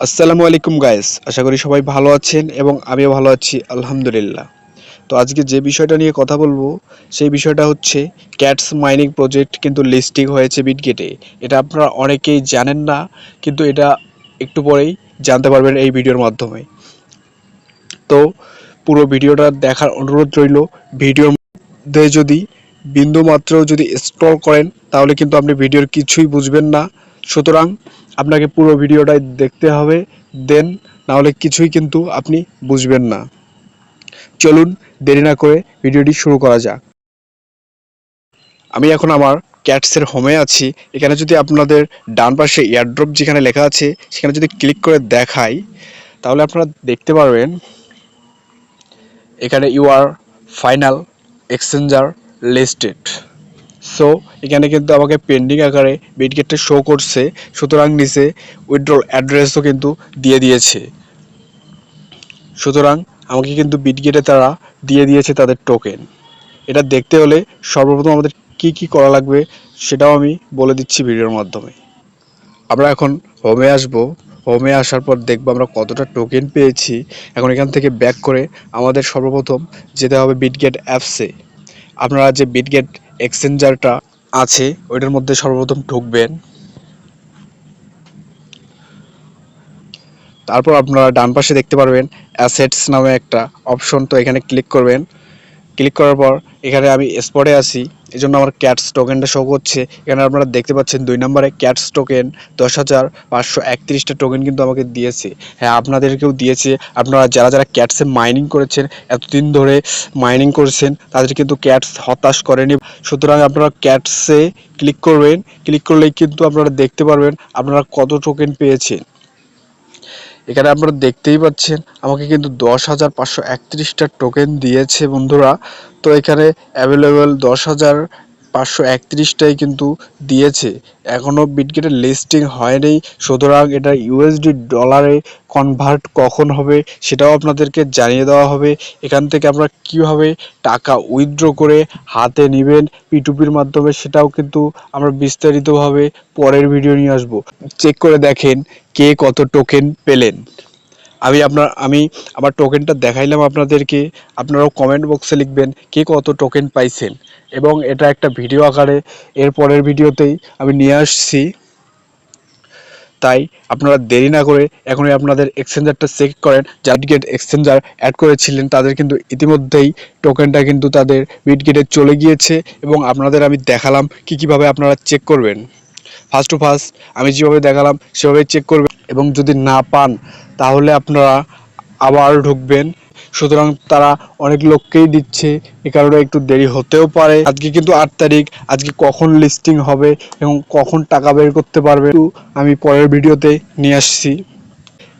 আসসালামু আলাইকুম গাইস, আশা করি সবাই ভালো আছেন এবং আমিও ভালো আছি, আলহামদুলিল্লাহ। তো আজকে যে বিষয়টা নিয়ে কথা বলব, সেই বিষয়টা হচ্ছে ক্যাটস মাইনিং প্রজেক্ট কিন্তু লিস্টিং হয়েছে বিটগেটে। এটা আপনারা অনেকেই জানেন না, কিন্তু এটা একটু পরেই জানতে পারবেন এই ভিডিওর মাধ্যমে। তো পুরো ভিডিওটা দেখার অনুরোধ রইল, ভিডিওর মধ্যে যদি বিন্দু মাত্র যদি স্ক্রল করেন, তাহলে কিন্তু আপনি ভিডিওর কিছুই বুঝবেন না। সুতরাং আপনাকে পুরো ভিডিওটাই দেখতে হবে, দেন নাহলে কিছুই কিন্তু আপনি বুঝবেন না। চলুন দেরি না করে ভিডিওটি শুরু করা যাক। আমি এখন আমার ক্যাটসের হোমে আছি। এখানে যদি আপনাদের ডান পাশে এয়ারড্রপ যেখানে লেখা আছে, সেখানে যদি ক্লিক করে দেখাই, তাহলে আপনারা দেখতে পারবেন, এখানে you are final exchanger listed so এখানে কিন্তু আমাকে পেন্ডিং আকারে বিটগেটটা শো করছে। সুতরাং নিচে উইথড্রল অ্যাড্রেসও কিন্তু দিয়ে দিয়েছে। সুতরাং আমাকে কিন্তু বিটগেটে তারা দিয়ে দিয়েছে তাদের টোকেন এটা দেখতে হলে সর্বপ্রথম আমাদের কি কি করা লাগবে সেটাও আমি বলে দিচ্ছি ভিডিওর মাধ্যমে। আমরা এখন হোমে আসব। হোমে আসার পর দেখব আমরা কতটা টোকেন পেয়েছি। এখন এখান থেকে ব্যাক করে আমাদের সর্বপ্রথম যেতে হবে বিটগেট অ্যাপসে আপনারা যে বিটগেট এক্সচেঞ্জারটা আছে, ওইটার মধ্যে সর্বপ্রথম ঢুকবেন। তারপর আপনারা ডান পাশে দেখতে পারবেন অ্যাসেটস নামে একটা অপশন তো এখানে ক্লিক করবেন। ক্লিক করার পর এখানে আমি স্পটে আসি এই জন্য আমার ক্যাটস টোকেনটা শো করছে। এখানে আপনারা দেখতে পাচ্ছেন দুই নম্বরে ক্যাটস টোকেন দশ হাজার পাঁচশো একত্রিশটা টোকেন কিন্তু আমাকে দিয়েছে। হ্যাঁ আপনাদেরকেও দিয়েছে। আপনারা যারা যারা ক্যাটসে মাইনিং করেছেন, এতদিন ধরে মাইনিং করেছেন, তাদের কিন্তু ক্যাটস হতাশ করেনি। সুতরাং আপনারা ক্যাটসে ক্লিক করবেন। ক্লিক করলেই কিন্তু আপনারা দেখতে পারবেন আপনারা কত টোকেন পেয়েছেন। এখানে আপনারা দেখতেই পাচ্ছেন, আমাকে কিন্তু দশ হাজার পাঁচশো একত্রিশটা টোকেন দিয়েছে বন্ধুরা। তো এখানে অ্যাভেলেবেল দশ হাজার পাঁচশো একত্রিশটাই কিন্তু দিয়েছে। এখনও বিটগেটের লিস্টিং হয়নি। সুতরাং এটা ইউএসডি ডলারে কনভার্ট কখন হবে সেটাও আপনাদেরকে জানিয়ে দেওয়া হবে। এখান থেকে আপনারা কীভাবে টাকা উইথড্র করে হাতে নেবেন পিটুপির মাধ্যমে সেটাও কিন্তু আমরা বিস্তারিতভাবে পরের ভিডিও নিয়ে আসব। চেক করে দেখেন কে কত টোকেন পেলেন। আমি আপনার, আমি আমার টোকেনটা দেখাইলাম আপনাদেরকে। আপনারাও কমেন্ট বক্সে লিখবেন কে কত টোকেন পাইছেন। এবং এটা একটা ভিডিও আকারে এর পরের ভিডিওতেই আমি নিয়ে আসছি। তাই আপনারা দেরি না করে এখনই আপনাদের এক্সচেঞ্জারটা চেক করেন। যারা বিটগেট এক্সচেঞ্জার অ্যাড করেছিলেন, তাদের কিন্তু ইতিমধ্যেই টোকেনটা কিন্তু তাদের বিটগেটে চলে গিয়েছে এবং আপনাদের আমি দেখালাম কি কীভাবে আপনারা চেক করবেন। ফার্স্ট টু ফার্স্ট আমি যেভাবে দেখালাম সেভাবে চেক করবেন। এবং যদি না পান, তাহলে আপনারা আবার ঢুকবেন। সুতরাং তারা অনেক লোককেই দিচ্ছে, এ কারণে একটু দেরি হতেও পারে। আজকে কিন্তু আট তারিখ, আজকে কখন লিস্টিং হবে এবং কখন টাকা বের করতে পারবে আমি পরের ভিডিওতে নিয়ে আসছি।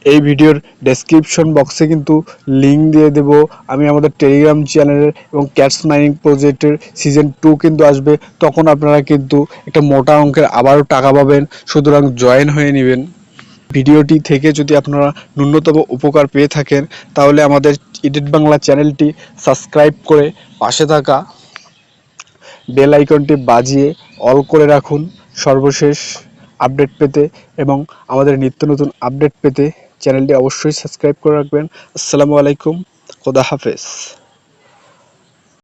এই ভিডিওর ডেসক্রিপশন বক্সে কিন্তু লিঙ্ক দিয়ে দেব। আমি আমাদের টেলিগ্রাম চ্যানেলের এবং ক্যাটস মাইনিং প্রজেক্টের সিজন টু কিন্তু আসবে। তখন আপনারা কিন্তু একটা মোটা অঙ্কের আবারও টাকা পাবেন। সুতরাং জয়েন হয়ে নেবেন। ভিডিওটি থেকে যদি আপনারা ন্যূনতম উপকার পেয়ে থাকেন, তাহলে আমাদের ইডিট বাংলা চ্যানেলটি সাবস্ক্রাইব করে পাশে থাকা বেল আইকনটি বাজিয়ে অল করে রাখুন। সর্বশেষ আপডেট পেতে এবং আমাদের নিত্য নতুন আপডেট পেতে চ্যানেলটি অবশ্যই সাবস্ক্রাইব করে রাখবেন। আসসালামু আলাইকুম। খোদা হাফেজ।